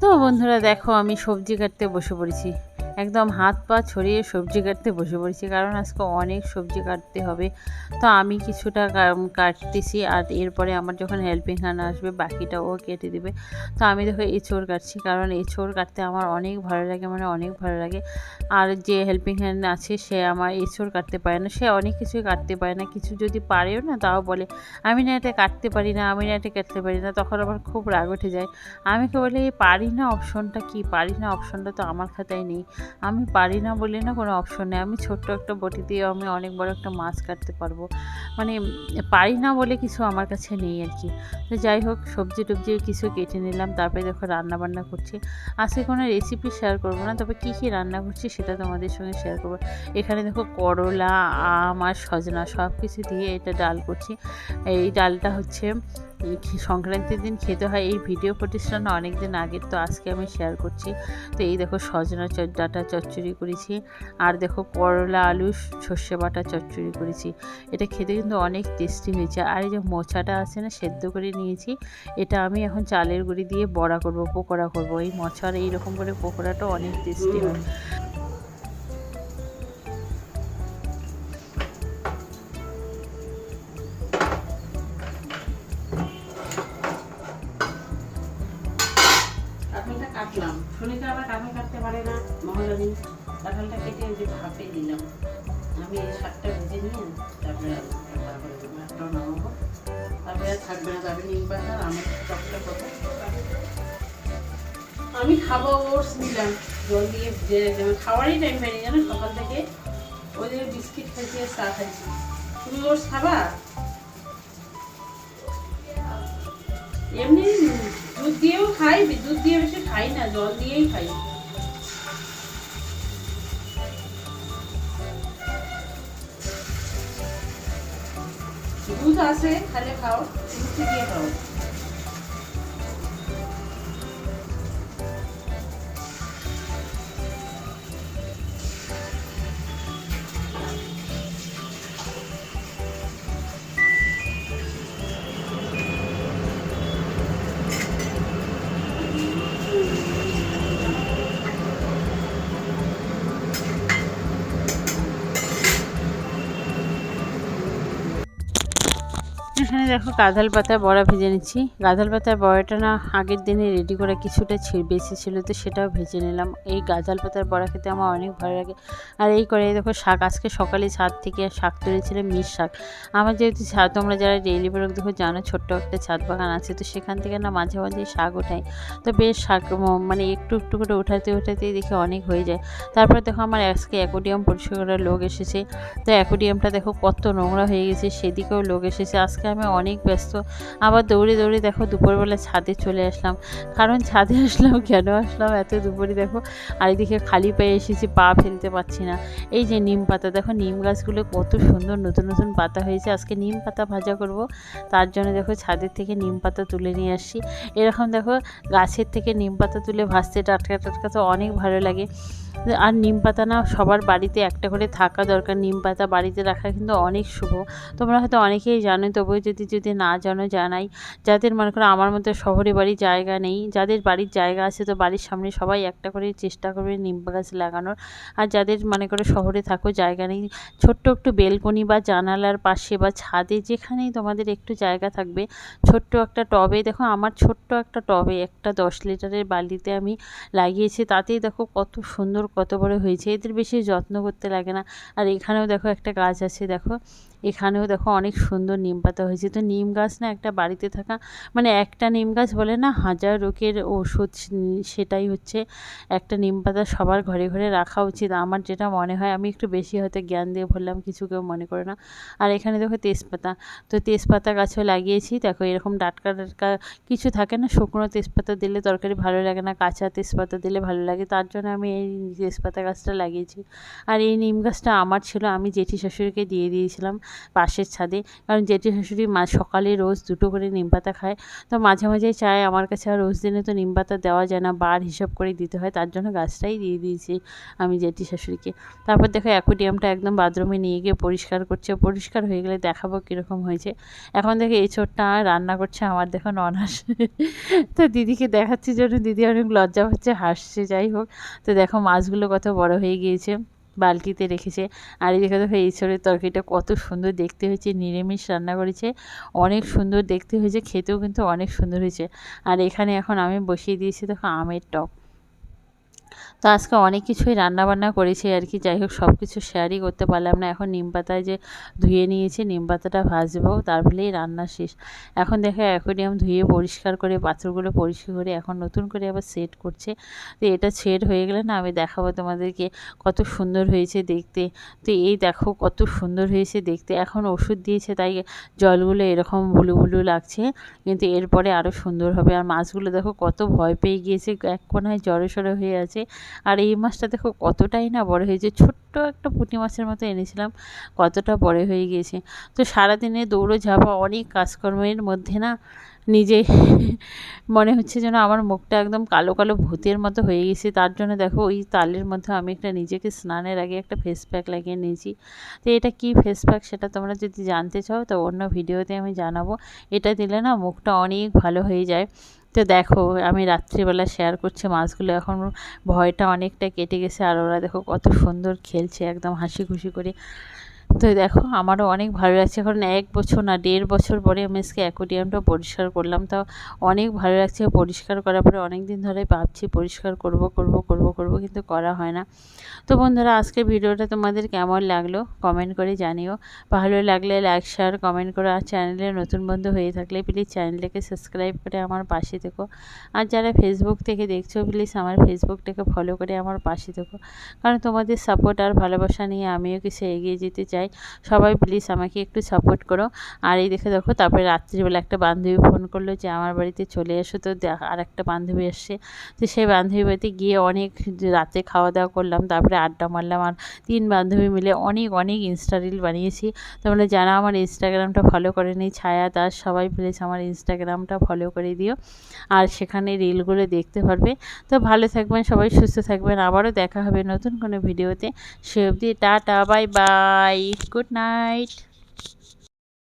তো বন্ধুরা দেখো আমি সবজি কাটতে বসে পড়েছি। একদম হাত পা ছড়িয়ে সবজি কাটতে বসে পড়েছি, কারণ আজকে অনেক সবজি কাটতে হবে। তো আমি কিছুটা কাটতেছি আর এরপরে আমার যখন হেল্পিং হ্যান্ড আসবে বাকিটা ও কেটে দেবে। তো আমি দেখো এঁচড় কাটছি, কারণ এঁচড় কাটতে আমার অনেক ভালো লাগে মানে অনেক ভালো লাগে। আর যে হেল্পিং হ্যান্ড আছে, সে আমার এঁচড় কাটতে পারে না, সে অনেক কিছুই কাটতে পারে না, কিছু যদি পারেও না তাও বলে, আমি না এটা কাটতে পারি না, আমি না এটা কাটতে পারি না, তখন আমার খুব রাগ উঠে যায়। আমি কে বলি, পারি না অপশনটা কি? পারি না অপশনটা তো আমার খাতায় নেই। আমি পারি না বলে না কোনো অপশন নেই। আমি ছোট্ট একটা বটি দিয়ে আমি অনেক বড় একটা মাছ কাটতে পারব। মানে পারি না বলে কিছু আমার কাছে নেই আর কি। তো যাই হোক, সবজি টবজি কিছু কেটে নিলাম, তারপরে দেখো রান্না বান্না করছি। আজকে কোনো রেসিপি শেয়ার করব না, তবে কী কী রান্না করছি সেটা তোমাদের সঙ্গে শেয়ার করব। এখানে দেখো করলা, আম আর সজনা সব কিছু দিয়ে এটা ডাল করছি। এই ডালটা হচ্ছে সংক্রান্তির দিন খেতে হয়। এই ভিডিও প্রতিষ্ঠান অনেক দিন আগের, তো আজকে আমি শেয়ার করছি। তো এই দেখো সজনা ডাটা চচ্চড়ি করেছি। আর দেখো করলা, আলু, সর্ষে বাটা চচ্চড়ি করেছি। এটা খেতে কিন্তু অনেক টেস্টি হয়েছে। আর এই যে মোচাটা আছে না, সেদ্ধ করে নিয়েছি। এটা আমি এখন চালের গুঁড়ি দিয়ে বড়া করব, পকোড়া করব। এই মোচার এইরকম করে পকোড়াটা অনেক টেস্টি হয়। কাটলাম শনিতে আবার কাঁঠাল কাটতে পারে না মহারানী কাঁঠালটা কেটে যে ভাপে দিলাম। আমি এই শাকটা ভেজে নিয়ে তারপরে তারপরে নামাবো। তারপরে আর থাকবে না তারপরে নিম পাতা আমার টকটা কত আমি খাব, ওটস নিলাম জল দিয়ে রাখলাম খাওয়ারই টাইম হয়নি জানো, সকাল থেকে ওই যে বিস্কিট খাইছি, চা খাইছি। তুমি ওটস খাবা? এমনি দুধ দিয়েও খাই দুধ দিয়ে বেশি খাই না জল দিয়েই খাই দুধ আছে খালে খাও মিষ্টি দিয়ে খাও এখানে দেখো গাঁধাল পাতার বড়া ভেজে নিচ্ছি। গাঁধাল পাতার বড়াটা না আগের দিনে রেডি করা কিছুটা বেশি ছিল তো সেটাও ভেজে নিলাম। এই গাঁধাল পাতার বড়া খেতে আমার অনেক ভালো লাগে। আর এই করে দেখো শাক, আজকে সকালে ছাদ থেকে শাক তুলেছিলাম মিশ শাক। আমার যেহেতু ছাদ তোমরা যারা ডেইলি ব্লগ দেখো জানো ছোট্ট একটা ছাদ বাগান আছে, তো সেখান থেকে না মাঝে মাঝে শাক ওঠাই তো বেশ শাক মানে একটু একটু করে উঠাতে উঠাতেই দেখি অনেক হয়ে যায়। তারপর দেখো আমার আজকে অ্যাকোডিয়াম পরিষ্কার করার লোক এসেছে। তো অ্যাকোডিয়ামটা দেখো কত নোংরা হয়ে গেছে, সেদিকেও লোক এসেছে। আজকে আমি অনেক ব্যস্ত। আবার দৌড়ে দৌড়ে দেখো দুপুরবেলা ছাদে চলে আসলাম। কারণ ছাদে আসলাম, কেন আসলাম? এত দুপুরে দেখো আর এদিকে খালি পায়ে এসেছি, পা ফেলতে পারছি না। এই যে নিম পাতা, দেখো নিম গাছগুলো কত সুন্দর নতুন নতুন পাতা হয়েছে। আজকে নিম পাতা ভাজা করব, তার জন্য দেখো ছাদের থেকে নিম পাতা তুলে নিয়ে আসছি। এরকম দেখো গাছের থেকে নিম পাতা তুলে ভাজতে, টাটকা টাটকা তো অনেক ভালো লাগে। আর নিম পাতা না সবার বাড়িতে একটা করে থাকা দরকার। নিম পাতা বাড়িতে রাখা কিন্তু অনেক শুভ। তোমরা হয়তো অনেকেই জানো, তবুও যদি যদি না জানো, জানাই। যাদের মনে করো আমার মতো শহরে বাড়ি জায়গা নেই, যাদের বাড়ির জায়গা আছে তো বাড়ির সামনে সবাই একটা করে চেষ্টা করবে নিম গাছ লাগানোর। আর যাদের মনে করো শহরে থাকো, জায়গা নেই, ছোট্ট একটু বেলকনি বা জানালার পাশে বা ছাদে যেখানেই তোমাদের একটু জায়গা থাকবে, ছোট্ট একটা টবে, দেখো আমার ছোট্ট একটা টবে একটা দশ লিটারের বালিতে আমি লাগিয়েছি, তাতেই দেখো কত সুন্দর কত বড় হয়েছে, এদের বেশি যত্ন করতে লাগে না। আর এখানেও দেখো একটা গাছ আছে, দেখো। এখানেও দেখো অনেক সুন্দর নিম পাতা হয়েছে। তো নিম গাছ না একটা বাড়িতে থাকা মানে একটা নিম গাছ বলে না, হাজার রোগের ওষুধ সেটাই হচ্ছে। একটা নিম পাতা সবার ঘরে ঘরে রাখা উচিত। আমার যেটা মনে হয়, আমি একটু বেশি হয়তো জ্ঞান দিয়ে বললাম, কিছু কেউ মনে করে না। আর এখানে দেখো তেজপাতা। তো তেজপাতা গাছও লাগিয়েছি। দেখো এরকম ডাটকা টাটকা কিছু থাকে না, শুকনো তেজপাতা দিলে তরকারি ভালো লাগে না, কাঁচা তেজপাতা দিলে ভালো লাগে। তার জন্য আমি এই তেজপাতা গাছটা লাগিয়েছি। আর এই নিম গাছটা আমার ছিল, আমি জেঠি শাশুড়িকে দিয়ে দিয়েছিলাম পাশের ছাদে। কারণ জেঠি শাশুড়ি মা সকালে রোজ দুটো করে নিম পাতা খায়। তো মাঝে মাঝে চায় আমার কাছে আর রোজ দিনে তো নিম পাতা দেওয়া যায় না, বার হিসাব করে দিতে হয়, তার জন্য গাছটাই দিয়ে দিয়েছি আমি জেঠি শাশুড়িকে। তারপর দেখো অ্যাকোডিয়ামটা একদম বাথরুমে নিয়ে গিয়ে পরিষ্কার করছে। পরিষ্কার হয়ে গেলে দেখাবো কীরকম হয়েছে। এখন দেখো এই ছোট্টা রান্না করছে, আমার দেখো ননাস। তো দিদিকে দেখাচ্ছি জন্য দিদি অনেক লজ্জা হচ্ছে হাসছে, যাই হোক। তো দেখো মাছগুলো কত বড় হয়ে গিয়েছে, বালতিতে রেখেছে। আর এই দেখো দেখো, এই তরকারিটা কত সুন্দর দেখতে হয়েছে, নিরামিষ রান্না করেছে। অনেক সুন্দর দেখতে হয়েছে, খেতেও কিন্তু অনেক সুন্দর হয়েছে। আর এখানে এখন আমি বসিয়ে দিয়েছি, দেখো, আমের টক। তো আজকে অনেক কিছুই রান্না বান্না করেছি আর কি। যাই হোক সব কিছু শেয়ারই করতে পারলাম না। এখন নিম পাতায় যে ধুয়ে নিয়েছি, নিম পাতাটা ভাজবো তারপরেই রান্না শেষ। এখন দেখো অ্যাকোরিয়াম ধুয়ে পরিষ্কার করে পাথরগুলো পরিষ্কার করে, এখন নতুন করে আবার সেট করছে। তো এটা সেট হয়ে গেলে না, আমি দেখাবো তোমাদেরকে কত সুন্দর হয়েছে দেখতে। তো এই দেখো, কত সুন্দর হয়েছে দেখতে। এখন ওষুধ দিয়েছে, তাই জলগুলো এরকম বুলু বুলু লাগছে। কিন্তু এরপরে আরও সুন্দর হবে। আর মাছগুলো দেখো, কত ভয় পেয়ে গিয়েছে। এক কোনায় জড়ো সড়ো হয়ে আছে। আর এই মাছটা দেখো কতটাই না বড় হয়েছে। ছোট্ট একটা পুঁটি মাছের মতো এনেছিলাম, কতটা বড় হয়ে গিয়েছে। তো সারাদিনে দৌড়ো ঝাপা অনেক কাজকর্মের মধ্যে না নিজে মনে হচ্ছে যেন আমার মুখটা একদম কালো কালো ভূতের মতো হয়ে গেছে। তার জন্য দেখো ওই তালের মধ্যে আমি একটা নিজেকে স্নানের আগে একটা ফেস প্যাক লাগিয়ে নিয়েছি। তো এটা কি ফেস প্যাক সেটা তোমরা যদি জানতে চাও তো অন্য ভিডিওতে আমি জানাব। এটা দিলে না মুখটা অনেক ভালো হয়ে যায়। তো দেখো আমি রাত্রিবেলা শেয়ার করছি মাছগুলো, এখন ভয়টা অনেকটা কেটে গেছে আর ওরা দেখো কত সুন্দর খেলছে, একদম হাসি খুশি করে। তো দেখো, আমারও অনেক ভালো লাগছে। কারণ এক বছর না, দেড় বছর পরে আমি আজকে অ্যাকোরিয়ামটা পরিষ্কার করলাম। তাও অনেক ভালো লাগছে পরিষ্কার করার পরে অনেক দিন ধরে ভাবছি পরিষ্কার করব করব করব করব, কিন্তু করা হয় না। তো বন্ধুরা আজকে ভিডিওটা তোমাদের কেমন লাগল কমেন্ট করে জানিও। ভালো লাগলে লাইক শেয়ার কমেন্ট করো। আর চ্যানেলে নতুন বন্ধু হয়ে থাকলে প্লিজ চ্যানেলটাকে সাবস্ক্রাইব করে আমার পাশে থেকো। আর যারা ফেসবুক থেকে দেখছ প্লিজ আমার ফেসবুকটাকে ফলো করে আমার পাশে থেকো। কারণ তোমাদের সাপোর্ট আর ভালোবাসা নিয়ে আমিও কিছু এগিয়ে যেতে চাই। সবাই প্লিজ আমাকে একটু সাপোর্ট করো। আর এই দেখে দেখো, তারপরে রাত্রিবেলা একটা বান্ধবী ফোন করল যে, আমার বাড়িতে চলে এসো তো আর একটা বান্ধবী এসছে। তো সেই বান্ধবী বাড়িতে গিয়ে অনেক রাতে খাওয়া দাওয়া করলাম। তারপরে আড্ডা মারলাম। আর তিন বান্ধবী মিলে অনেক অনেক ইনস্টা রিল বানিয়েছি। তোমরা যারা আমার ইনস্টাগ্রামটা ফলো করে নি ছায়া দাস সবাই প্লিজ আমার ইনস্টাগ্রামটা ফলো করে দিও। আর সেখানে রিলগুলো দেখতে পারবে। তো ভালো থাকবেন সবাই, সুস্থ থাকবেন। আবারও দেখা হবে নতুন কোনো ভিডিওতে সে অবধি tata bye bye good night